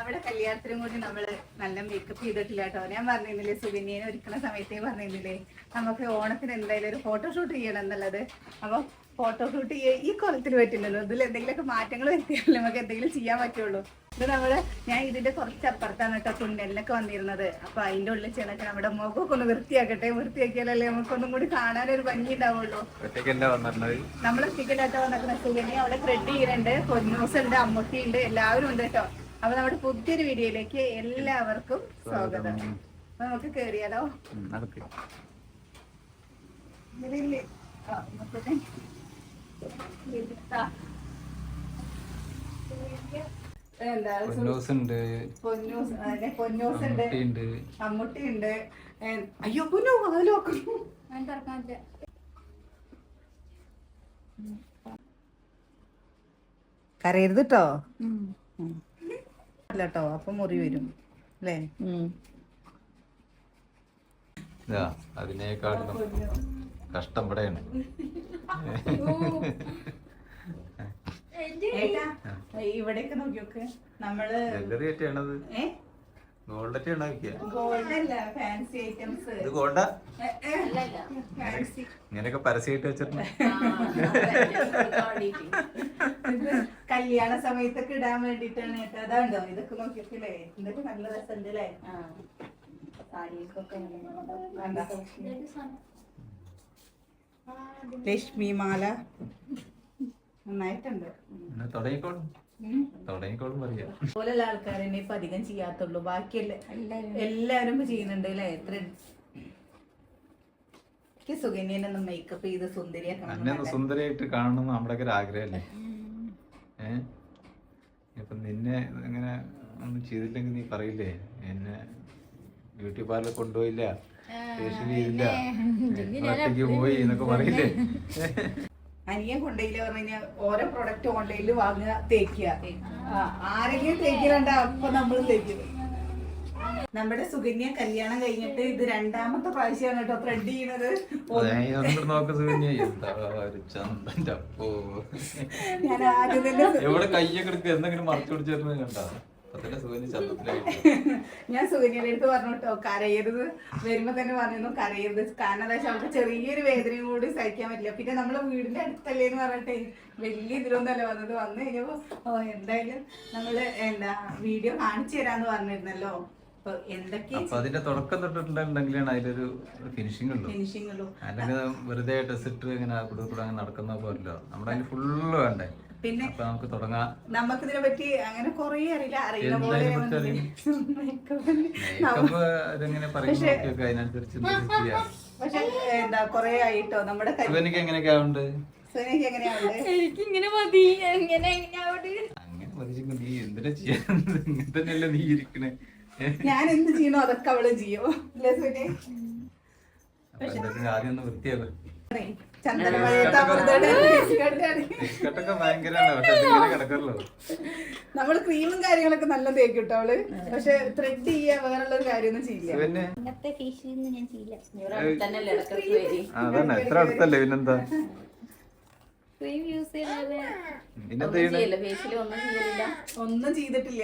നമ്മുടെ കല്യാണത്തിനും കൂടി നമ്മൾ നല്ല മേക്കപ്പ് ചെയ്തിട്ടില്ല കേട്ടോ. ഞാൻ പറഞ്ഞിരുന്നില്ലേ സുബിനിയെ ഒരുക്കുന്ന സമയത്തേ പറഞ്ഞിരുന്നില്ലേ നമുക്ക് ഓണത്തിന് എന്തായാലും ഒരു ഫോട്ടോഷൂട്ട് ചെയ്യണം എന്നുള്ളത്. അപ്പൊ ഫോട്ടോഷൂട്ട് ഈ കൊലത്തിന് പറ്റില്ലല്ലോ. ഇതിൽ എന്തെങ്കിലുമൊക്കെ മാറ്റങ്ങൾ വരുത്തിയാലും നമുക്ക് എന്തെങ്കിലും ചെയ്യാൻ പറ്റുള്ളൂ. ഇത് നമ്മൾ ഞാൻ ഇതിന്റെ കുറച്ച് അപ്പുറത്താണ് കേട്ടോ തുന്നലിനൊക്കെ വന്നിരുന്നത്. അപ്പൊ അതിന്റെ ഉള്ളിൽ ചെന്നിട്ട് നമ്മുടെ മുഖമൊക്കെ ഒന്ന് വൃത്തിയാക്കട്ടെ വൃത്തിയാക്കിയാലല്ലേ നമുക്കൊന്നും കൂടി കാണാൻ ഒരു ഭംഗി ഉണ്ടാവുള്ളൂ. നമ്മൾ വന്നിരിക്കുന്ന സുഗന്യ അവിടെ ത്രെഡ് ചെയ്യുന്നുണ്ട് പൊന്നൂസ് ഉണ്ട് അമ്മൂട്ടി ഉണ്ട് എല്ലാവരും ഉണ്ട് കേട്ടോ. അപ്പൊ നമ്മുടെ പുതിയൊരു വീഡിയോയിലേക്ക് എല്ലാവർക്കും സ്വാഗതം. അപ്പൊ നമുക്ക് കേറിയാലോ? ഉം, നടക്ക്. ഇതിലില്ലേ? ആ, എന്താ പൊന്നൂസ് ഉണ്ട്. പൊന്നൂസ് അതെ പൊന്നൂസ് ഉണ്ട്. ഉണ്ട്. ഉണ്ട്. അയ്യോ പൊന്നു ഞാൻ നോക്കുന്നു കരയരുത് കേട്ടോ കേട്ടോ അപ്പൊ മുറി വരും. അല്ലേ? അതിനേക്കാളും കഷ്ടം ഇവിടെയാണ് ഇവിടേക്ക് നോക്കിയൊക്കെ. നമ്മൾ എല്ലറിയാണത് ഏ? ഗോൾഡറ്റാണ് വെക്കുക ഗോൾഡ് ഫാൻസി ഐറ്റംസ്. ഇത് ഗോൾഡാ? ഫാൻസി. ഇങ്ങനെയൊക്കെ പരസ്യമായിട്ട് വെച്ചിട്ടുണ്ട്. കല്യാണ സമയത്തൊക്കെ ഇടാൻ വേണ്ടിട്ടാണ് കേട്ടോ. അതാണ്ടോ? ഇതൊക്കെ നോക്കിയോക്കില്ലേ ഇതൊക്കെ നല്ല രസമുണ്ട്. അല്ലേ? ലക്ഷ്മി മാല. നന്നായിട്ടുണ്ട്. തുടങ്ങിക്കോളും. ആൾക്കാരെന്നെ ഇപ്പൊ അധികം ചെയ്യാത്തുള്ളൂ. ബാക്കിയല്ല? എല്ലാവരും. ഇപ്പൊ ചെയ്യുന്നുണ്ട് അല്ലേ? എത്ര സുഗന്യനെ മേക്കപ്പ് ചെയ്ത് സുന്ദരിയാക്കണം. സുന്ദരിയായിട്ട് കാണണം നമ്മുടെ ആഗ്രഹമല്ലേ? ഏ? ഇപ്പൊ നിന്നെ ഇങ്ങനെ ഒന്നും ചെയ്തില്ലെങ്കിൽ നീ പറയില്ലേ? എന്നെ ബ്യൂട്ടി പാർലർ കൊണ്ടുപോയില്ല. ഫേഷ്യലില്ല ഒറ്റയ്ക്ക് പോയി എന്നൊക്കെ പറയില്ലേ? അനിയൻ കൊണ്ടയിൽ പറഞ്ഞു കഴിഞ്ഞാൽ ഓരോ പ്രൊഡക്റ്റ് ഓൺലൈനിൽ വാങ്ങുക തേക്കുക. ആ, ആരെങ്കിലും തേക്കലുണ്ട അപ്പൊ നമ്മൾ തേക്കും. നമ്മുടെ സുകന്യ കല്യാണം കഴിഞ്ഞിട്ട് ഇത് രണ്ടാമത്തെ പ്രാവശ്യമാണ് കേട്ടോ ത്രെഡ് ചെയ്യുന്നത്. ഞാൻ ആദ്യം തന്നെ എവിടെ കയ്യൊക്കെ എടുക്കുക എന്തെങ്കിലും മറച്ചു പിടിച്ചിരുന്നത് കണ്ടോ? ഞാൻ സുകന്യയുടെ അടുത്ത് പറഞ്ഞു കേട്ടോ കരയരുത്. വരുമ്പോ തന്നെ പറഞ്ഞു കരയരുത്. കാരണം എന്താ വെച്ചാൽ അവൾക്ക് ചെറിയൊരു വേദനയും കൂടി സഹിക്കാൻ പറ്റില്ല. പിന്നെ നമ്മളെ വീടിന്റെ അടുത്തല്ലേ എന്ന് പറഞ്ഞിട്ട് വലിയ ഇതിലൊന്നല്ല വന്നത്. വന്നു കഴിഞ്ഞപ്പോ എന്തായാലും നമ്മൾ എന്താ വീഡിയോ കാണിച്ചു തരാന്ന് പറഞ്ഞിരുന്നല്ലോ. അപ്പൊ എന്തൊക്കെ അപ്പൊ അതിന്റെ തുടക്കം തൊട്ടിട്ടുണ്ടെങ്കിലാണ് അതിലൊരു ഫിനിഷിംഗ് ഉള്ളൂ. ഫിനിഷിംഗ് ഉള്ളൂ. അല്ലെങ്കിൽ വെറുതെ ഡ്രസ് ഇട്ട് ഇങ്ങനെ കൂടെ കൂടെ അങ്ങനെ നടക്കുന്ന പോലല്ലോ. നമ്മുടെ അതിന് ഫുള്ള് വേണ്ടേ? പിന്നെ അപ്പൊ നമുക്ക് തുടങ്ങാം. നമുക്കിതിനെ പറ്റി അങ്ങനെ കൊറേ അറിയില്ല. അറിയില്ല? പോലെ ഇതിനെ പക്ഷെ എന്താ കൊറേ ആയിട്ടോ? നമ്മുടെ എങ്ങനെയൊക്കെ ആവുന്നുണ്ട് സുനക്ക് എനിക്ക് ഇങ്ങനെ മതി. എങ്ങനെ എങ്ങനെയാവട്ടെ? അങ്ങനെ മതി. നീ എന്തിനാ ചെയ്യാൻ ഇങ്ങനെ തന്നെയല്ലേ നീ ഇരിക്കണേ? ഞാൻ എന്ത് ചെയ്യണോ അതൊക്കെ അവൾ ചെയ്യോ. നമ്മൾ ക്രീമും കാര്യങ്ങളൊക്കെ നല്ല തേക്കിട്ടോ കേട്ടോ അവൾ. പക്ഷെ ത്രെഡ് ചെയ്യാ വേറെ ഒരു കാര്യമൊന്നും ചെയ്യില്ല. എത്ര അടുത്തല്ലേ പിന്നെന്താ? ക്രീം യൂസ് ചെയ്യാതെ ഒന്നും ചെയ്തിട്ടില്ല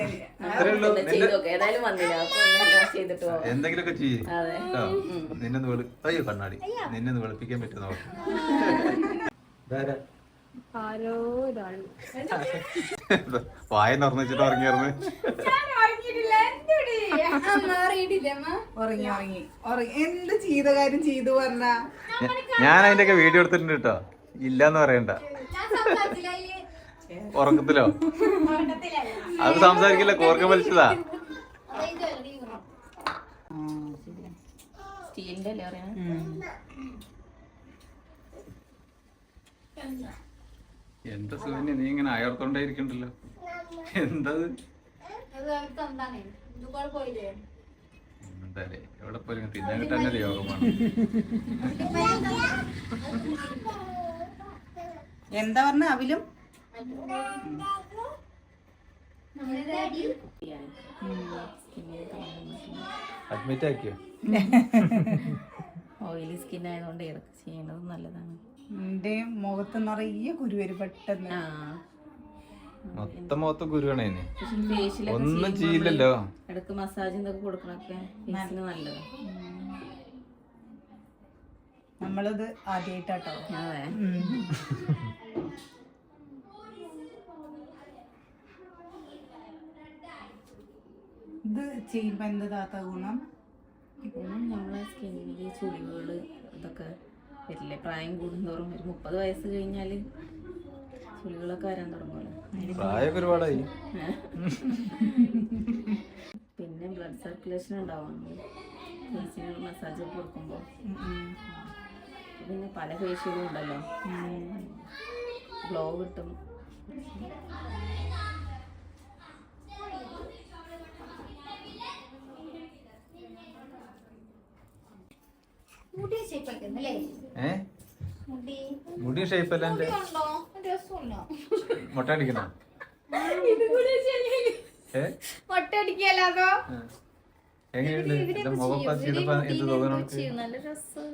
എന്തെങ്കിലുമൊക്കെ ചെയ്യ്. നിന്നൊന്ന് അയ്യോ കണ്ണാടി. നിന്നെ വെളുപ്പിക്കാൻ പറ്റുന്ന വായ വെച്ചിട്ട് ഉറങ്ങിയായിരുന്നു. ഉറങ്ങി ഉറങ്ങി. ഉറങ്ങി. എന്ത് ചെയ്ത കാര്യം ചെയ്തു പറഞ്ഞ? ഞാൻ അതിന്റെ ഒക്കെ വീഡിയോ എടുത്തിട്ടുണ്ട് കേട്ടോ. ഇല്ലാന്ന് പറയണ്ട. ഉറക്കത്തിലോ? അത് സംസാരിക്കില്ല കോർക്ക വലിച്ചതാ എന്താ സുഖന്യ നീ ഇങ്ങനെ അയർത്തോണ്ടേ ഇരിക്കണ്ടല്ലോ? എന്തത്? എന്തായാലേ എവിടെ പോലും തിന്നാൻ കിട്ടാനല്ലേ യോഗമാണ് എന്താ പറഞ്ഞ അവിലും? അഡ്മിറ്റ് ആക്കിയോ? ഓയിലി സ്കിൻ ആയതുകൊണ്ട് ഇതൊക്കെ ചെയ്യണത് നല്ലതാണ്. എന്റെ മുഖത്ത് നിറയെ കുരുവര് പെട്ടെന്ന്. ആ. മൊത്തം മൊത്തം കുരുവാണ് ഒന്നും ചെയ്യില്ലല്ലോ. ഇടയ്ക്ക് മസാജ് എന്തൊക്കെ കൊടുക്കണൊക്കെ നല്ലത്. നല്ലതാ നമ്മളത് ആദ്യമായിട്ടാട്ടോ അതെ ഇത് ചെയ്യുമ്പോ എന്താ ഗുണം? ഇപ്പോഴും നമ്മളെ സ്കിന്നിൽ ചുളിവുകൾ ഇതൊക്കെ വരില്ലേ? പ്രായം കൂടുന്തോറും ഒരു മുപ്പത് വയസ്സ് കഴിഞ്ഞാൽ ചുളികളൊക്കെ വരാൻ തുടങ്ങുമല്ലോ പിന്നെ ബ്ലഡ് സർക്കുലേഷൻ ഉണ്ടാവും. ഫേസിന് മസാജ് ഒക്കെ കൊടുക്കുമ്പോൾ പിന്നെ പല ഫേഷ്യലും ഉണ്ടല്ലോ. ഗ്ലോ കിട്ടും. ഏ മുടി. മുടി അല്ല എന്റെ? മുട്ട അടിക്കണോ മുട്ട. എങ്ങനെയുണ്ട് മുഖം. പാസ് ചെയ്തപ്പോ എന്ത് തോന്നണം. നല്ല രസം.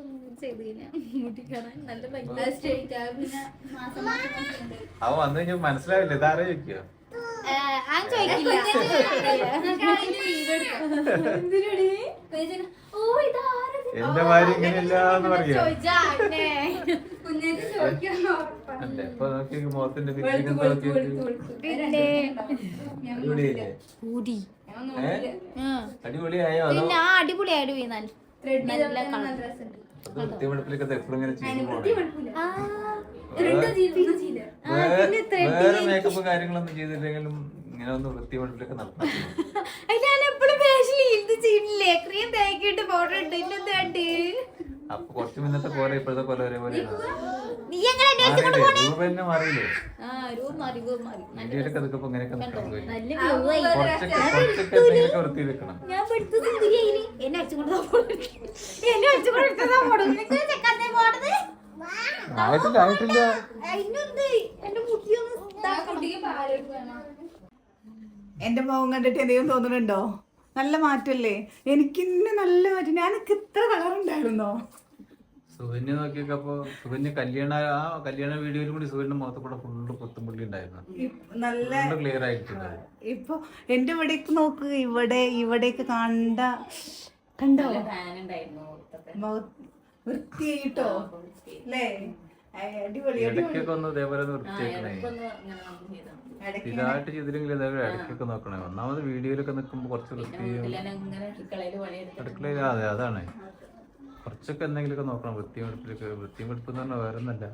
വന്നു കഴിഞ്ഞാൽ മനസ്സിലാവില്ല ഇതാരോ ചോദിക്കുക ചോദിക്കില്ല. എന്റെ ഭാര്യ ഇങ്ങനെയല്ല എന്ന് പറയാ. അല്ലേ? ഇപ്പൊ നോക്കി മുഖത്തിന്റെ. അടിപൊളിയായോ അതോ? പിന്നെ ആ അടിപൊളിയായിട്ട് വീണാൽ നല്ല കളർ. വൃത്തിവെടുപ്പിലൊക്കെ എപ്പോഴും ഇങ്ങനെ വേ- വേറെ മേക്കപ്പ് കാര്യങ്ങളൊന്നും ചെയ്തില്ലെങ്കിലും ഇങ്ങനെ ഒന്ന് വൃത്തിവെടുപ്പിലൊക്കെ നടത്താം ഞാൻ എപ്പോഴും ഫേഷ്യൽ ഇത് ചെയ്യില്ലേ ക്രീം തേക്കിട്ട് പൗഡർ ഇട്ട് ഇന്നത് കണ്ട്? അപ്പൊ കുറച്ച് മുന്നത്തെ പോലെ ഇപ്പോഴത്തെ പോലെ ഒരേപോലെയാണ് നീ എങ്ങനെ എന്നെ മാറിയില്ലേ? ഇന്ത്യയിലൊക്കെ അതൊക്കെ ഇങ്ങനെയൊക്കെ നിൽക്കണം. കുറച്ചൊക്കെ കുറച്ചൊക്കെ എന്തെങ്കിലുമൊക്കെ വൃത്തി വെക്കണം. ഞാൻ പഠിച്ച സുന്ദരിയായി എന്നെ അടിച്ചുകൊണ്ട് എന്നെ ആയിട്ടില്ല ആയിട്ടില്ല. എന്റെ. മുഖം കണ്ടിട്ട് എന്തെങ്കിലും തോന്നുന്നുണ്ടോ നല്ല മാറ്റല്ലേ? എനിക്ക് ഇന്ന് നല്ല മാറ്റം. ഞാനൊക്കെ ഇത്ര കളർ ഉണ്ടായിരുന്നോ നോക്കിയപ്പോ അപ്പൊ കല്യാണ ആ കല്യാണ വീഡിയോയിലും കൂടി സുകന്യ മുഖത്ത് കൂടെ ഫുള്ള് പുത്തുമ്പുള്ളി ഉണ്ടായിരുന്നു. നല്ല ക്ലിയർ ആയിട്ടുണ്ട്. ഇപ്പൊ എന്റെ ഇവിടേക്ക് നോക്ക് ഇവിടെ ഇവിടേക്ക് കണ്ട കണ്ടോ? മുഖത്ത് വൃത്തിയായിട്ടോ? അല്ലേ അടിപൊളി ഇടയ്ക്കൊക്കെ ഒന്ന് ഇതേപോലെ ഇതായിട്ട് ചെയ്തില്ലെങ്കിൽ ഇതേപോലെ ഇടയ്ക്കൊക്കെ നോക്കണേ. ഒന്നാമത് വീഡിയോയിലൊക്കെ നിൽക്കുമ്പോൾ കുറച്ച് വൃത്തി വൃത്തിയും അടുക്കളയിൽ അതെ അതാണ്. കുറച്ചൊക്കെ എന്തെങ്കിലുമൊക്കെ നോക്കണം. വൃത്തിയും വൃത്തിമെടുപ്പ് വൃത്തിയും വെടുപ്പ് എന്ന് പറഞ്ഞാൽ വേറെ ഒന്നല്ല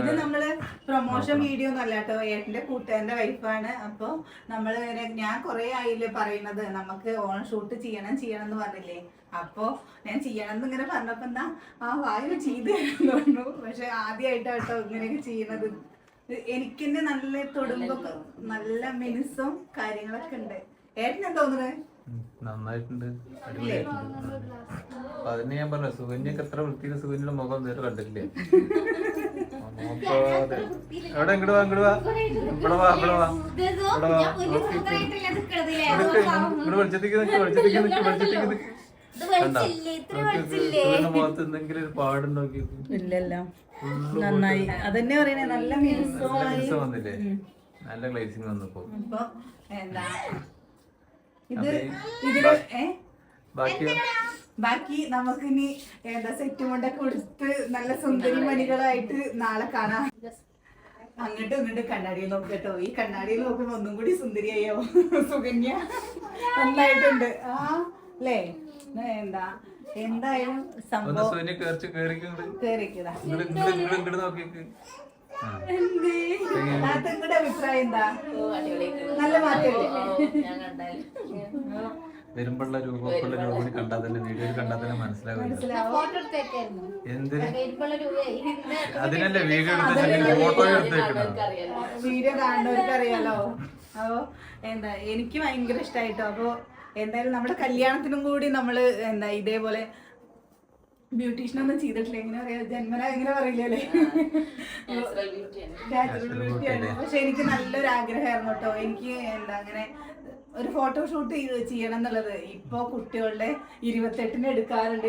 ഇത് നമ്മൾ പ്രൊമോഷൻ വീഡിയോ ഒന്നല്ല കേട്ടോ. ഏട്ടന്റെ കൂട്ടുകാരന്റെ വൈഫാണ് അപ്പൊ നമ്മൾ ഞാൻ കൊറേ ആയില്ലേ പറയുന്നത്. നമുക്ക് ഓൺ ഷൂട്ട് ചെയ്യണം ചെയ്യണം എന്ന് പറഞ്ഞില്ലേ. അപ്പൊ ഞാൻ ചെയ്യണം എന്ന് ഇങ്ങനെ പറഞ്ഞപ്പോ എന്താ? ആ വായു ചെയ്ത് തോന്നുന്നു പറഞ്ഞു. പക്ഷെ ആദ്യമായിട്ടാ കേട്ടോ ഇങ്ങനെയൊക്കെ ചെയ്യണത് എനിക്ക് തന്നെ നല്ല തൊടുമ്പോ നല്ല മിനുസും കാര്യങ്ങളൊക്കെ ഉണ്ട്. ഏട്ടൻ എന്താ തോന്നുന്നത്? നന്നായിട്ടുണ്ട്. അടിപൊളിയായിട്ടുണ്ട്. അതിന് ഞാൻ പറഞ്ഞു സുകന്യൊക്കെ എത്ര വൃത്തിയിൽ സുകന്യയുടെ മുഖം നേരെ കണ്ടില്ലേ എവിടെ? ഇങ്ങോട്ട് വാ ഇങ്ങോട്ട് വാ. ഇവിടെ വാ ഇവിടെ വാ. ഇവിടെ വാ. ഞാൻ വലിയ നോക്കി സുന്ദരായിട്ടല്ലേ നിക്കണതില്ലേ? ഇവിടെ വെളിച്ചത്തേക്ക് നിൽക്ക് വെളിച്ചത്തേക്ക് നിൽക്ക് വെളിച്ചത്തേക്ക് നിൽക്ക് ഇത് വലിച്ചില്ലേ? ഇത്ര വലിച്ചില്ലേ? സുകന്യ മുഖത്ത് എന്തെങ്കിലും ഒരു പാടുണ്ടോ നോക്കി. ഇല്ലല്ല. നന്നായി. അതന്നെ പറയണേ നല്ല വന്നില്ലേ? നല്ല ഗ്ലേസിങ് വന്നപ്പോ എന്താ? ഇത് ഇതിൽ ഏ? ബാക്കി നമുക്ക് ഇനി എന്താ സെറ്റ് മുണ്ടൊക്കെ കൊടുത്ത് നല്ല സുന്ദരി മണികളായിട്ട് നാളെ കാണാം. അങ്ങോട്ടും ഇങ്ങോട്ടും കണ്ണാടിയിൽ നോക്കട്ടോ ഈ കണ്ണാടിയിൽ നോക്കുമ്പോ ഒന്നും കൂടി സുന്ദരിയായോ? സുകന്യ? നന്നായിട്ടുണ്ട്. ആ അല്ലേ? എന്താ? എന്തായാലും സംഭവം കേറിക്കതാ എന്തേ? അഭിപ്രായം എന്താ. നല്ല മാറ്റമല്ലേ? ഞാൻ കണ്ടാലും വരുമ്പോഴുള്ള രൂപക്കുള്ള രൂപം കണ്ടാൽ തന്നെ വീഡിയോ കണ്ടാൽ തന്നെ രൂപയായി അതിനല്ലേ വീഡിയോ ഫോട്ടോ എടുത്തേക്കണം വീഡിയോ കാണുന്നവർക്ക് അറിയാലോ അപ്പോ എന്താ എനിക്ക് ഭയങ്കര ഇഷ്ടായിട്ടോ? അപ്പോ എന്തായാലും നമ്മുടെ കല്യാണത്തിനും കൂടി നമ്മൾ എന്താ ഇതേപോലെ ബ്യൂട്ടീഷ്യൻ ഒന്നും ചെയ്തിട്ടില്ല. എങ്ങനെ പറയാ? ജന്മന എങ്ങനെ പറയില്ലല്ലേ? നാച്ചുറൽ ബ്യൂട്ടിയാണ്. പക്ഷെ എനിക്ക് നല്ലൊരു ആഗ്രഹമായിരുന്നു കേട്ടോ. എനിക്ക് എന്താ അങ്ങനെ ഒരു ഫോട്ടോഷൂട്ട് ചെയ്യണം എന്നുള്ളത്. ഇപ്പൊ കുട്ടികളുടെ ഇരുപത്തെട്ടിന് എടുക്കാറുണ്ട്.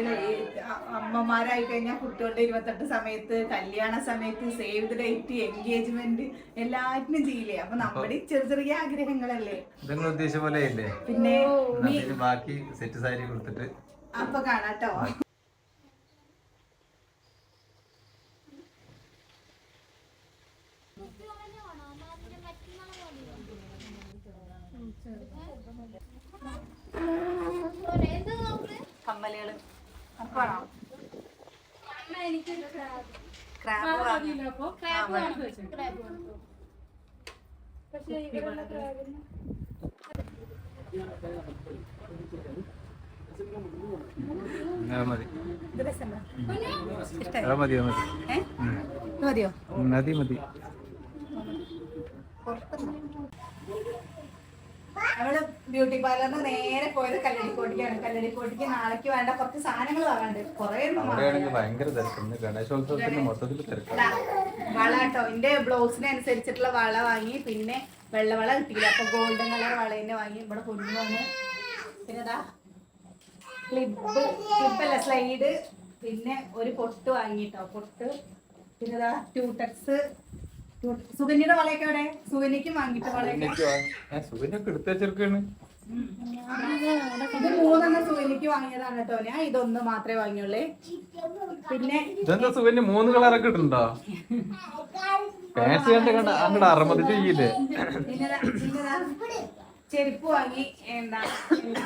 അമ്മമാരായി കഴിഞ്ഞാൽ കുട്ടികളുടെ ഇരുപത്തെട്ട് സമയത്ത് കല്യാണ സമയത്ത് സേവ് ദ ഡേറ്റ് എൻഗേജ്മെന്റ് എല്ലാറ്റിനും ചെയ്യില്ലേ? അപ്പൊ നമ്മുടെ ചെറിയ ചെറിയ ആഗ്രഹങ്ങളല്ലേ? നിങ്ങൾ ഉദ്ദേശിച്ച പോലെ ഇല്ലേ പിന്നെ പിന്നെ ബാക്കി സെറ്റ് സാരി കൊടുത്തിട്ട് അപ്പൊ കാണാട്ടോ കമ്മലുകൾ. മതി. മതി? മതിയോ? മതി മതി. നമ്മൾ ബ്യൂട്ടി പാർലറിന് നേരെ പോയത് കല്ലടിക്കോട്ടിക്കാണ്. കല്ലടിക്കോട്ടിക്ക് നാളേക്ക് വേണ്ട കുറച്ച് സാധനങ്ങൾ വാങ്ങാണ്ട് കൊറേ ഭയങ്കര തിരക്കുണ്ട് ഗണേശോത്സവത്തിന് മൊത്തത്തിൽ വള കേട്ടോ എന്റെ ബ്ലൗസിന് അനുസരിച്ചിട്ടുള്ള വള വാങ്ങി പിന്നെ വെള്ളവള കിട്ടിയില്ല. അപ്പൊ ഗോൾഡൻ കളർ വള തന്നെ വാങ്ങി. ഇവിടെ പൊന്നുവാണ് പിന്നെ ദാ ക്ലിപ്പ് ക്ലിപ്പല്ല സ്ലൈഡ് പിന്നെ ഒരു പൊട്ട് വാങ്ങിട്ടോ. പൊട്ട്. പിന്നെ ദാ ട്യൂട്ടക്സ് സുകന്യയുടെ വളയൊക്കെ എവിടെ? സുകന്യക്കും വാങ്ങിട്ടോ വളയൊക്കെ. എടുത്തു ഇത് മൂന്നെണ്ണം സുകന്യക്ക് വാങ്ങിയതാണ് കേട്ടോ. ഞാൻ ഇതൊന്ന് മാത്രമേ വാങ്ങിയുള്ളേ. പിന്നെ ഇതെന്താ സുഖന് മൂന്ന് കളറൊക്കെ ഇട്ടുണ്ടോ ഫാൻസി കണ്ട് കണ്ട അങ്ങോട്ട് അറുപത് ചെയ്യില്ലേ പിന്നെതാ- പിന്നെതാ ചെരുപ്പ് വാങ്ങി എന്താ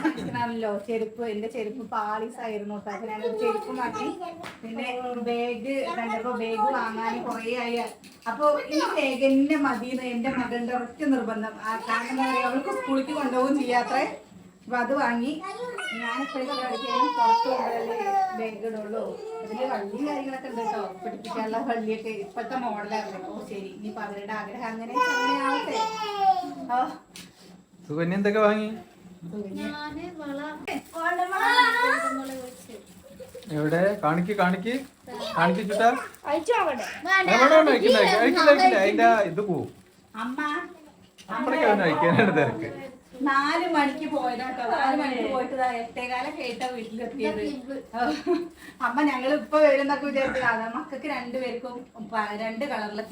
മനസ്സിലാണല്ലോ ചെരുപ്പ് എന്റെ ചെരുപ്പ് പാളീസ് ആയിരുന്നു കേട്ടോ. അപ്പൊ ഞാനൊരു ചെരുപ്പ് വാങ്ങി. പിന്നെ ബാഗ് കണ്ടപ്പോ ബാഗ് വാങ്ങാൻ കുറേ ആയി. അപ്പൊ ഈ ബാഗ് എന്നെ മതിയെന്ന് എന്റെ മകളുടെ ഒറ്റ നിർബന്ധം. കാരണം എന്താ പറയുക അവൾക്ക് സ്കൂളിലേക്ക് കൊണ്ടുപോകും ചെയ്യാത്രേ. അപ്പൊ അത് വാങ്ങി. ഞാൻ ഇപ്പോഴത്തെ പുറത്ത് കൊണ്ടുപോയി ബാഗ് ഇടുള്ളൂ. അതിൽ വള്ളി കാര്യങ്ങളൊക്കെ ഉണ്ട് കേട്ടോ. പിടിപ്പിക്കാനുള്ള വള്ളിയൊക്കെ ഇപ്പോഴത്തെ മോഡലായിരുന്നു ഓ ശരി. ഇനി അവരുടെ ആഗ്രഹം അങ്ങനെ അങ്ങനെ ആവട്ടെ. ഓ സുകന്യ എന്തൊക്കെ വാങ്ങി? എവിടെ? കാണിക്ക് കാണിക്ക്. കാണിക്ക് ചുട്ടാ. അയക്കില്ല അയക്കില്ല അതിന്റെ ഇത് പോവും. അമ്മ അപ്പഴേക്ക് അവന് അഴിക്കാനാണ് തിരക്ക്. നാല് മണിക്ക് പോയതാട്ടോ. നാല് മണിക്ക് പോയിട്ട് ദാ എട്ടേകാലം കേട്ടാ വീട്ടിലെത്തിയത് അമ്മ ഞങ്ങൾ ഇപ്പൊ വരുന്നൊക്കെ വിചാരിച്ചതാണ് മക്കൾക്ക് രണ്ടുപേർക്കും രണ്ട് കളറിലെ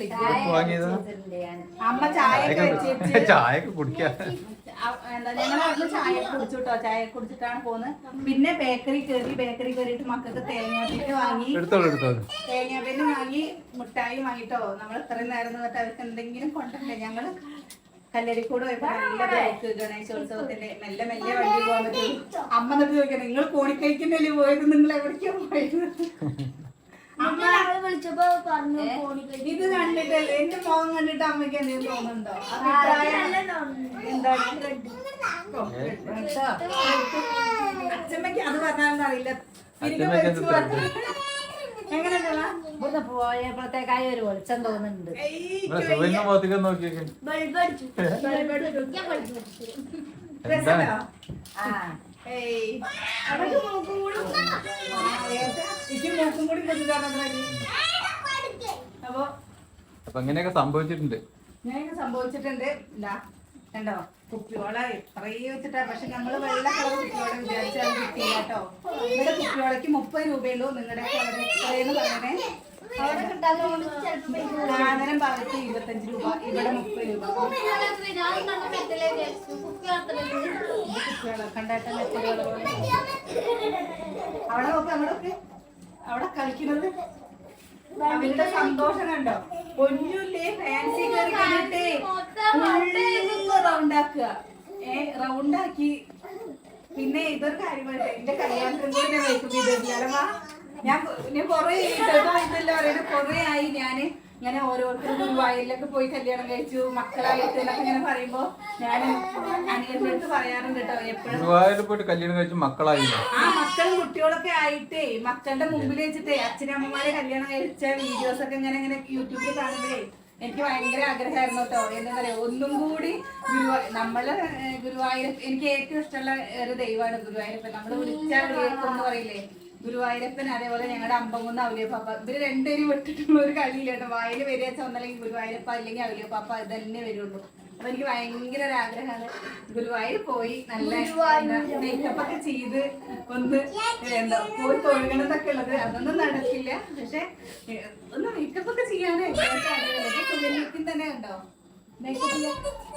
അമ്മ ചായ ചായ എന്താ ഞങ്ങൾ അവിടുന്ന് ചായ കുടിച്ചുട്ടോ. ചായ കുടിച്ചിട്ടാണ് പോകുന്നത് പിന്നെ ബേക്കറി കയറി ബേക്കറി കയറിയിട്ട് മക്കൾക്ക് തേങ്ങാപ്പിന് വാങ്ങി. തേങ്ങാപ്പിന് വാങ്ങി. മുട്ടായി വാങ്ങിട്ടോ. നമ്മൾ ഇത്രയും നേരം നിന്നിട്ട് അവർക്ക് എന്തെങ്കിലും കൊണ്ടല്ലേ ഞങ്ങൾ കല്ലരിക്കൂട് പോയപ്പോ നല്ല ബ്ലോക്ക് ഗണേശോത്സവത്തിന്റെ മെല്ലെ മെല്ലെ വണ്ടി പോകാൻ പറ്റും. അമ്മ എന്നിട്ട് ചോദിക്കാം നിങ്ങൾ കോണിക്കൈക്കുന്നല്ലേ പോയത്? നിങ്ങൾ എവിടേക്കാ പോയത്? അമ്മ വിളിച്ചപ്പോ പറഞ്ഞു ഇത് കണ്ടിട്ട് എന്റെ മുഖം കണ്ടിട്ട് അമ്മയ്ക്ക് എന്തെങ്കിലും തോന്നുന്നുണ്ടോ? അച്ഛമ്മക്ക് അത് പറഞ്ഞാലൊന്നും അറിയില്ല. തിരികെ അച്ഛമ്മയ്ക്ക് വലിച്ചു എന്ത് പറഞ്ഞു. എങ്ങനെയുണ്ടല്ലോ ഇവിടുന്ന് പോയപ്പോഴത്തേക്കായി ഒരു വെളിച്ചം തോന്നുന്നുണ്ട്. അപ്പൊ ഇങ്ങനെയൊക്കെ സംഭവിച്ചിട്ടുണ്ട്. ഞാൻ സംഭവിച്ചിട്ടുണ്ട്. ഇല്ല കണ്ടോ? കുപ്പിയോള ഇത്രയും വെച്ചിട്ടാ. പക്ഷെ ഞങ്ങൾ വെള്ള കളർ കുപ്പിയോള വിചാരിച്ചാൽ കിട്ടിയില്ല കേട്ടോ. നിങ്ങളുടെ കുപ്പിയോളക്ക് മുപ്പത് രൂപയുള്ളൂ നിങ്ങളുടെ അവിടെ എത്രയെന്ന് പറയണേ അവിടെ സാധനം ഭാഗത്ത് ഇരുപത്തഞ്ച് രൂപ ഇവിടെ മുപ്പത് രൂപ. കണ്ടാട്ട അവിടെ നോക്ക് അങ്ങോട്ടൊക്കെ അവിടെ കളിക്കുന്നത്. അവരുടെ സന്തോഷം കണ്ടോ? പൊന്നുല്ലേ ഫാൻസി കയറി കണ്ടിട്ടേ റൗണ്ട് ആക്കുക. ഏ റൗണ്ടാക്കി പിന്നെ ഇതൊരു കാര്യമായിട്ട് എന്റെ കല്യാണത്തിന് കൂടി ഞാൻ ഞാൻ ഞാൻ കൊറേ ഇതല്ല പറയുന്നത് കൊറേ ആയി ഞാൻ. ഇങ്ങനെ ഓരോരുത്തരും വയലിലൊക്കെ പോയി കല്യാണം കഴിച്ചു മക്കളായിട്ട് എന്നൊക്കെ ഇങ്ങനെ പറയുമ്പോ ഞാൻ അനിയന്റെ അടുത്ത് പറയാറുണ്ട് കേട്ടോ എപ്പോഴും. ഗുരുവായൂർ പോയിട്ട് കല്യാണം കഴിച്ച് മക്കളായി ആ മക്കളും കുട്ടികളൊക്കെ ആയിട്ടേ മക്കളുടെ മുമ്പിൽ വെച്ചിട്ടേ അച്ഛനമ്മമാരെ കല്യാണം കഴിച്ച വീഡിയോസ് ഒക്കെ ഇങ്ങനെ ഇങ്ങനെ യൂട്യൂബിൽ കാണുമ്പോഴേ എനിക്ക് ഭയങ്കര ആഗ്രഹമായിരുന്നു കേട്ടോ. എന്താ പറയാ ഒന്നും കൂടി ഗുരുവാ നമ്മൾ ഗുരുവായൂരപ്പ എനിക്ക് ഏറ്റവും ഇഷ്ടമുള്ള ഒരു ദൈവമാണ് ഗുരുവായൂരപ്പൻ. നമ്മൾ വിളിച്ചാൽ കേൾക്കും എന്ന് പറയില്ലേ? ഗുരുവായൂരപ്പൻ അതേപോലെ ഞങ്ങളുടെ അമ്പമൂന്ന് അവലിയപ്പാപ്പ ഇവർ രണ്ടുപേരും വിട്ടിട്ടുള്ള ഒരു കളിയില്ല കേട്ടോ. വായിൽ വരിക ഒന്നല്ലെങ്കിൽ ഗുരുവായൂരപ്പ അല്ലെങ്കിൽ അവലിയപ്പാപ്പ ഇത് തന്നെ വരുള്ളൂ. അപ്പൊ എനിക്ക് ഭയങ്കര ഒരു ആഗ്രഹമാണ് ഗുരുവായൂർ പോയി നല്ല മേക്കപ്പ് ഒക്കെ ചെയ്ത് ഒന്ന് എന്താ പോയി തൊഴുകണതൊക്കെ ഉള്ളത്. അതൊന്നും നടക്കില്ല. പക്ഷെ ഒന്ന് മേക്കപ്പ് ഒക്കെ ചെയ്യാനേ തന്നെ ഉണ്ടോ? അവൾ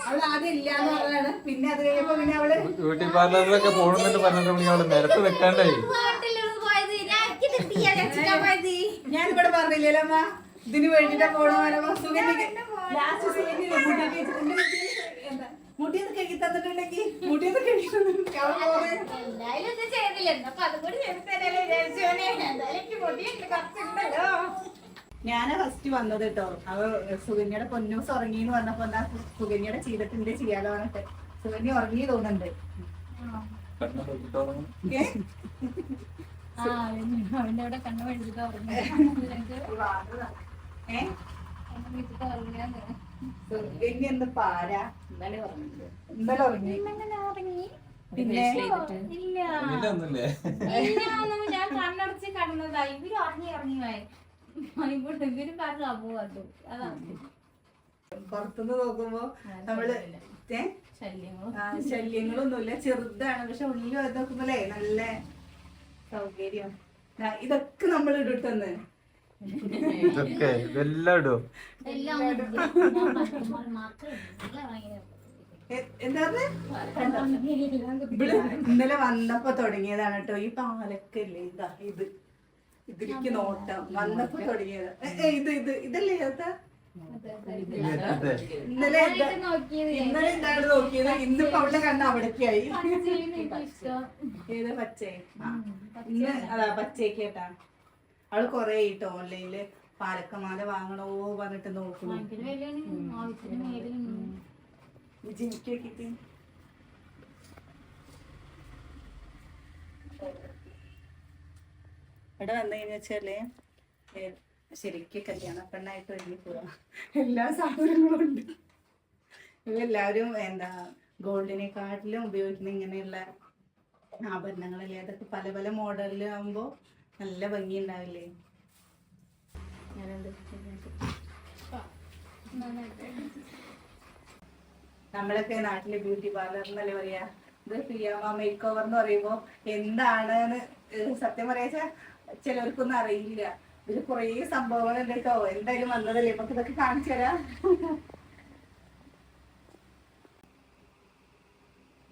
അവൾ ആദ്യം ഇല്ലാന്ന് പറഞ്ഞാണ് പിന്നെ അത് കഴിയുമ്പോ പിന്നെ അവൾ ബ്യൂട്ടി പാർലറിലൊക്കെ പോകണമെന്നിട്ട് പറഞ്ഞിട്ടുണ്ടെങ്കിൽ അവൾ നിരത്ത് വെക്കാണ്ടായി നാട്ടിലൊന്ന് പോയത് രാഖി തെറ്റിയാ വെച്ചിട്ടാ പോയത് ഞാനിവിടെ പറഞ്ഞില്ലല്ലോ അമ്മ. ഇതിന് വേണ്ടിട്ടാ പോണോ സുഗന്യക്ക് ലാസ്റ്റ് സുഗന്യ മുടിയൊക്കെ വെച്ചിട്ടുണ്ട്. മുടിയൊന്ന് കഴുകി തന്നിട്ടുണ്ടെങ്കിൽ മുടിയൊന്ന് കഴുകി ഞാനാ ഫസ്റ്റ് വന്നത് കേട്ടോ. അവ സുകന്യയുടെ പൊന്നൂസ് ഉറങ്ങി എന്ന് പറഞ്ഞപ്പോ എന്താ സുകന്യയുടെ ചെയ്തിട്ടുണ്ട് ചെയ്യാലോ പറഞ്ഞിട്ട്. സുകന്യ ഉറങ്ങി തോന്നുന്നുണ്ട്. അവന്റെ അവിടെ കണ്ണു പാരാ? ഇന്നലെ ഇന്നലെ ഉറങ്ങി? ഉറങ്ങി. പിന്നെ ഇല്ല. ഞാൻ കണ്ണടച്ച് കടന്നതാ ഇവർ ഉറങ്ങി ഇറങ്ങി പോയി ഇവരും പറഞ്ഞു അപ്പോ അതാണ് പുറത്തുനിന്ന് നോക്കുമ്പോ നമ്മൾ ശല്യങ്ങളൊന്നുമില്ല. ചെറുതാണ്. പക്ഷെ ഉള്ളിൽ വന്ന് നോക്കുമ്പോലേ നല്ല സൗകര്യം. ഇതൊക്കെ നമ്മൾ ഇടട്ടെന്ന് ഇതൊക്കെ ഇടും. എല്ലാം ഇറങ്ങി എന്താ ഇന്നലെ വന്നപ്പോ തുടങ്ങിയതാണ് കേട്ടോ. ഈ പാലക്കല്ലേ ഇല്ലേ? ഇതാ ഇത്. ഇതിലേക്ക് നോട്ടം. വന്നപ്പോ തുടങ്ങിയതാ. ഇത് ഇത്. ഇതല്ലേ അതെ? ഇന്നലെ ഇന്നലെ എന്താണ് നോക്കിയത് ഇന്നിപ്പോ അവളുടെ കണ്ണ് അവിടേക്കായി. ഏത് പച്ചേ. ഇന്ന് അതാ പച്ചയ്ക്ക് കേട്ടാ അവൾ കൊറേ കിട്ടോ ഓൺലൈനിൽ പാലക്കമാല വാങ്ങണോ പറഞ്ഞിട്ട് നോക്കുന്നു. ജിമിക്ക് വെക്കിട്ട് ഇവിടെ വന്നു കഴിഞ്ഞ വെച്ചാൽ? ഏ, ശരിക്കും കല്യാണ പെണ്ണായിട്ട് ഒരുങ്ങി പോവാ. എല്ലാ സാധനങ്ങളും ഉണ്ട്. എല്ലാവരും എന്താ ഗോൾഡിനെക്കാട്ടിലും ഉപയോഗിക്കുന്ന ഇങ്ങനെയുള്ള ആഭരണങ്ങളല്ലേ? അതൊക്കെ പല പല മോഡലിലാകുമ്പോ നല്ല ഭംഗി ഉണ്ടാവില്ലേ നമ്മളൊക്കെ നാട്ടിലെ ബ്യൂട്ടി പാർലർ എന്നല്ലേ പറയാ? ഇത് പിയാമ മേക്ക് ഓവർ എന്ന് പറയുമ്പോ എന്താണെന്ന് സത്യം പറയാച്ച ചിലർക്കൊന്നും അറിയില്ല. ഇതിൽ കുറേ സംഭവങ്ങളുണ്ട് കേട്ടോ എന്തായാലും വന്നതല്ലേ. നമുക്ക് ഇതൊക്കെ കാണിച്ചു തരാം.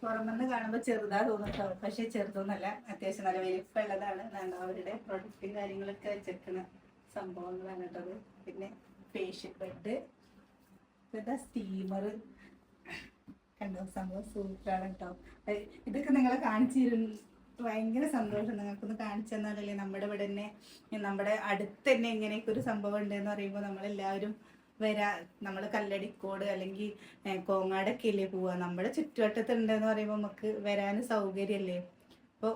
പുറമെന്ന് കാണുമ്പോൾ ചെറുതാ തോന്നുട്ടോ. പക്ഷെ ചെറുതൊന്നല്ല. അത്യാവശ്യം നല്ല വലിപ്പമുള്ളതാണ്. അവരുടെ പ്രൊഡക്റ്റും കാര്യങ്ങളൊക്കെ വെച്ചിരിക്കുന്ന സംഭവങ്ങളാണ് കേട്ടത് പിന്നെ ഫേഷ്യൽ ബെഡ് ഇതാ സ്റ്റീമർ കണ്ടോ? സംഭവം സൂപ്പറാണ് കേട്ടോ ഇതൊക്കെ നിങ്ങളെ കാണിച്ചു തരും ഭയങ്കര സന്തോഷം നിങ്ങൾക്കൊന്ന് കാണിച്ചു തന്നാലല്ലേ നമ്മുടെ ഇവിടെ തന്നെ നമ്മുടെ അടുത്ത് തന്നെ ഇങ്ങനെയൊക്കെ ഒരു സംഭവം ഉണ്ടെന്ന് പറയുമ്പോൾ നമ്മളെല്ലാവരും വരാ നമ്മൾ കല്ലടിക്കോട് അല്ലെങ്കിൽ കോങ്ങാടൊക്കെ അല്ലേ പോവുക നമ്മുടെ ചുറ്റുവട്ടത്ത് ഉണ്ടെന്ന് പറയുമ്പോൾ നമുക്ക് വരാൻ സൗകര്യമല്ലേ? അപ്പോൾ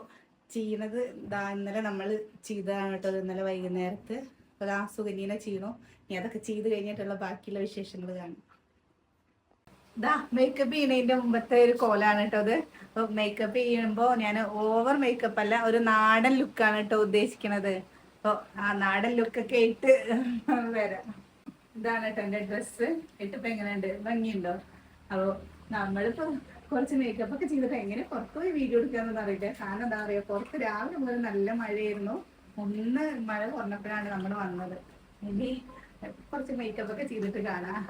ചെയ്യുന്നത് ദാ ഇന്നലെ നമ്മൾ ചെയ്തതാണ് കേട്ടോ ഇത് ഇന്നലെ വൈകുന്നേരത്ത്. അപ്പോൾ ആ സുഗന്യനെ ചെയ്യണോ. ഇനി അതൊക്കെ ചെയ്ത് കഴിഞ്ഞിട്ടുള്ള ബാക്കിയുള്ള വിശേഷങ്ങൾ കാണും. ദാ മേക്കപ്പ് ചെയ്യണതിന്റെ മുമ്പത്തെ ഒരു കോലാണ് കേട്ടോ അത് മേക്കപ്പ് ചെയ്യുമ്പോ ഞാൻ ഓവർ മേക്കപ്പ് അല്ല ഒരു നാടൻ ലുക്കാണ് കേട്ടോ ഉദ്ദേശിക്കുന്നത് അപ്പൊ ആ നാടൻ ലുക്കൊക്കെ ഇട്ട് വരാം. ഇതാണ് കേട്ടോ എന്റെ ഡ്രസ്സ് ഇട്ടിപ്പോ എങ്ങനെയുണ്ട്? ഭംഗിയുണ്ടോ? അപ്പൊ നമ്മളിപ്പോ കുറച്ച് മേക്കപ്പ് ഒക്കെ ചെയ്തിട്ട് എങ്ങനെ പുറത്ത് പോയി വീഡിയോ എടുക്കാന്ന് അറിയില്ല. കാരണം എന്താ പറയാ പുറത്ത് രാവിലെ മുതൽ നല്ല മഴയായിരുന്നു. ഒന്ന് മഴ കുറഞ്ഞപ്പോഴാണ് നമ്മൾ വന്നത്. ഇനി കുറച്ച് മേക്കപ്പ് ഒക്കെ ചെയ്തിട്ട് കാണാം.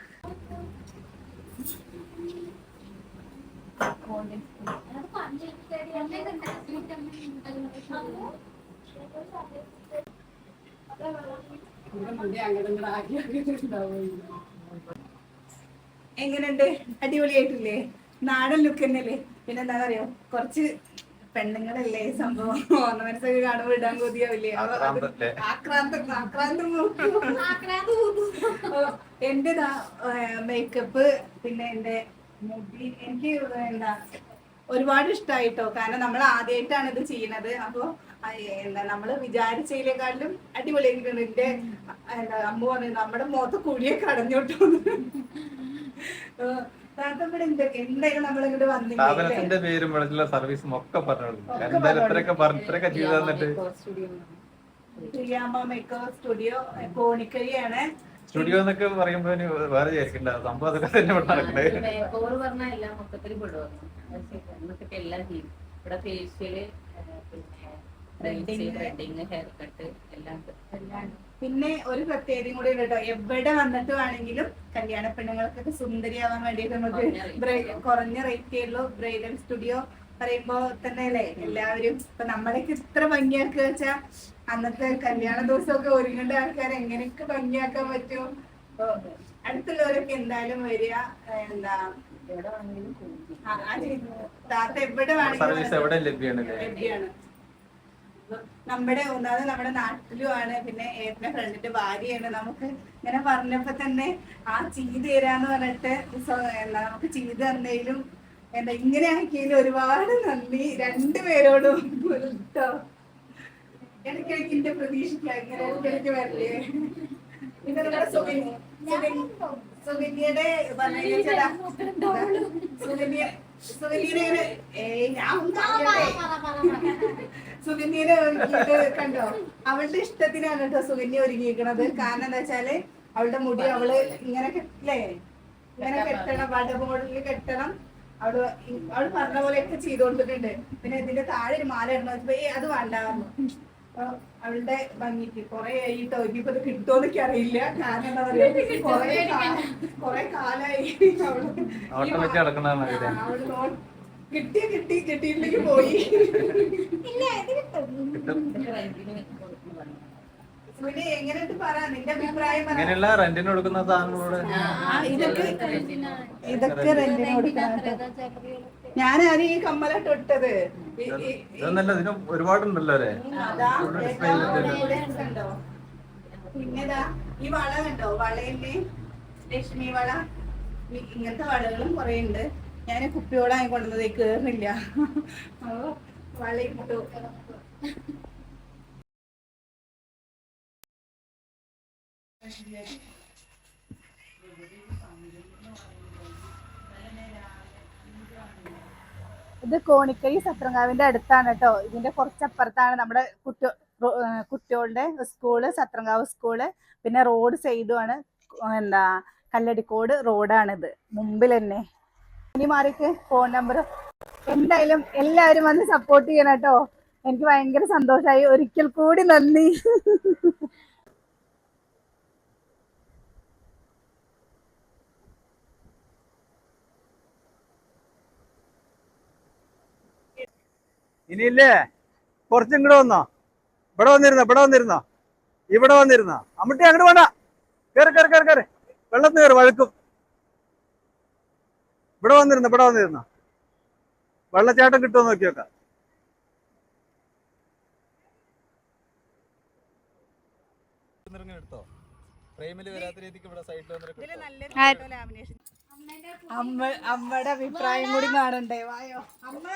എങ്ങനെയുണ്ട്? അടിപൊളിയായിട്ടില്ലേ? നാടൻ ലുക്ക് തന്നെയല്ലേ? പിന്നെ എന്താ പറയാ കുറച്ച് പെണ്ണുങ്ങളല്ലേ സംഭവം. ഓർണമെന്റ്സ് ഒക്കെ കാണുമ്പോൾ ഇടാൻ കൊതിയാവില്ലേ? ആക്രാന്തം ആക്രാന്തം എന്റെ മേക്കപ്പ് പിന്നെ എന്റെ മുടി എനിക്ക് എന്താ ഒരുപാട് ഇഷ്ടമായിട്ടോ കാരണം നമ്മൾ ആദ്യമായിട്ടാണ് ഇത് ചെയ്യുന്നത്. അപ്പോൾ എന്താ നമ്മൾ വിചാരിച്ചതിനേക്കാളും അടിപൊളിയായിട്ടുണ്ട് എന്റെ എന്താ അമ്മ പറഞ്ഞു നമ്മുടെ മുഖത്ത് കുഴിയെ കടഞ്ഞോട്ടോ. താത്തമ്മടെ എന്തൊക്കെ എന്തായാലും നമ്മളിങ്ങോട്ട് വന്നില്ലേ? സ്ഥാപനത്തിന്റെ പേരും വിളിച്ചുള്ള സർവീസും ഒക്കെ പറഞ്ഞോളൂ കാരണം എന്തായാലും ഇത്രയൊക്കെ പറഞ്ഞു ഇത്രയൊക്കെ ചെയ്തു തന്നിട്ട്. സ്റ്റുഡിയോ കോണിക്കരിയാണ് സ്റ്റുഡിയോ എന്നൊക്കെ പറയുമ്പോ വേറെ വിചാരിക്കണ്ട. സംഭവം അതൊക്കെ തന്നെ ഇവിടെ നടക്കണേ മേക്കോവർ പറഞ്ഞാൽ എല്ലാം മൊത്തത്തിൽ പെടുവായിരുന്നു എല്ലാം ചെയ്യും. ഇവിടെ ഫേഷ്യൽ പിന്നെ ഹെയർ കട്ട് എല്ലാം പിന്നെ ഒരു പ്രത്യേകതയും കൂടി ഉണ്ട് കേട്ടോ. എവിടെ വന്നിട്ട് വേണമെങ്കിലും കല്യാണ പെണ്ണുങ്ങൾക്കൊക്കെ സുന്ദരിയാവാൻ വേണ്ടിയിട്ട് നമുക്ക്. കുറഞ്ഞ റേറ്റേ ഉള്ളൂ ബ്രൈഡൽ സ്റ്റുഡിയോ പറയുമ്പോ തന്നെ അല്ലേ എല്ലാവരും. ഇപ്പൊ നമ്മളൊക്കെ ഇത്ര ഭംഗിയാക്കുക വെച്ചാ അന്നത്തെ കല്യാണ ദിവസമൊക്കെ ഒരുങ്ങേണ്ട ആൾക്കാർ എങ്ങനെയൊക്കെ ഭംഗിയാക്കാൻ പറ്റും? അടുത്തുള്ളവരൊക്കെ എന്തായാലും വരിക എന്താ. താത്ത എവിടെ വേണമെങ്കിലും ലഭ്യമാണ് നമ്മുടെ ഒന്നാമത് നമ്മുടെ നാട്ടിലുമാണ്. പിന്നെ ഏട്ടന്റെ ഫ്രണ്ടിന്റെ ഭാര്യയാണ്. നമുക്ക് ഇങ്ങനെ പറഞ്ഞപ്പോ തന്നെ ആ ചെയ്തു തരാന്ന് പറഞ്ഞിട്ട് എന്താ നമുക്ക് ചെയ്ത് തന്നതിലും എന്താ ഇങ്ങനെ ആക്കിയതിൽ ഒരുപാട് നന്ദി. രണ്ടുപേരോടും ഇടയ്ക്കിടയ്ക്ക് എന്റെ പ്രതീക്ഷിക്കാം ഇങ്ങനെ ഇടയ്ക്കിടയ്ക്ക് വരില്ലേ പിന്നെ നമ്മുടെ സുകന്യ കണ്ടോ? അവളുടെ ഇഷ്ടത്തിനാണ് കേട്ടോ സുകന്യ ഒരുങ്ങിയിരിക്കണത്. കാരണം എന്താ വെച്ചാൽ അവളുടെ മുടി അവൾ ഇങ്ങനെ കെട്ടില്ലേ ഇങ്ങനെ കെട്ടണം വട മോഡലിൽ കെട്ടണം. അവൾ അവൾ പറഞ്ഞ പോലെയൊക്കെ ചെയ്തുകൊണ്ടിട്ടുണ്ട് പിന്നെ ഇതിന്റെ താഴെ ഒരു മാല ഇടണം? വെച്ചപ്പോ ഏ അത്. അപ്പൊ അവളുടെ ഭംഗിക്ക് കൊറേ ആയിട്ടോ ഇനിയിപ്പോ ഇത് കിട്ടുമോന്നൊക്കെ അറിയില്ല. കാരണം എന്താ പറയാ കൊറേ കൊറേ കാലായി. അവൾ നോ- കിട്ടി കിട്ടി കിട്ടിയില്ലെങ്കിൽ പോയി. കിട്ടും. ഇങ്ങനെയുള്ള റെന്റിന് കൊടുക്കുന്ന സാധനങ്ങളോട് ആ, ഇതൊക്കെ ഇതൊക്കെ റെന്റിന് കൊടുക്കണം കേട്ടോ. ഞാൻ ആരും ഈ കമ്മലായിട്ട് ഇട്ടത്. ഇതൊന്നല്ല ഇതിനും ഒരുപാടുണ്ടല്ലോ അല്ലേ? പിന്നെതാ ഈ വള കണ്ടോ? വളയില്ലേ? ലക്ഷ്മി വള. ഇങ്ങനത്തെ വളകളും കുറെ ഉണ്ട്. ഞാൻ കുപ്പിയോടായി കൊണ്ടുവന്നത് കേറുന്നില്ല അപ്പൊ ഇത് കോണിക്കൈ സത്രങ്കാവിന്റെ അടുത്താണ് കേട്ടോ. ഇതിന്റെ കുറച്ചപ്പുറത്താണ് നമ്മുടെ കുട്ടി കുട്ടികളുടെ സ്കൂൾ സത്രങ്കാവ് സ്കൂൾ പിന്നെ റോഡ് സൈഡുമാണ് എന്താ കല്ലടിക്കോട് റോഡാണിത് മുമ്പിൽ തന്നെ. ഇനി മാറിക്ക് ഫോൺ നമ്പർ എന്തായാലും എല്ലാവരും വന്ന് സപ്പോർട്ട് ചെയ്യണം കേട്ടോ. എനിക്ക് ഭയങ്കര സന്തോഷമായി. ഒരിക്കൽ കൂടി നന്ദി. ഇനിയില്ലേ? കുറച്ചും ഇങ്ങോട്ട് വന്നോ. ഇവിടെ വന്നിരുന്നോ ഇവിടെ വന്നിരുന്നോ. ഇവിടെ വന്നിരുന്നോ. അമ്മട്ടി അങ്ങോട്ട് വേണ്ട. കയറി കയറി കയറി കയറി വെള്ളത്തിന് കയറി വഴുക്കും. ഇവിടെ വന്നിരുന്നു ഇവിടെ വന്നിരുന്നോ. വെള്ളച്ചാട്ടം കിട്ടുമോ നോക്കി നോക്കാം എടുത്തോ ഫ്രെയിമിൽ വരാത്ത രീതിക്ക് ഇവിടെ സൈഡിൽ അമ്മ അമ്മയുടെ അഭിപ്രായം കൂടി കാണണ്ടേ? വായോ. അമ്മ.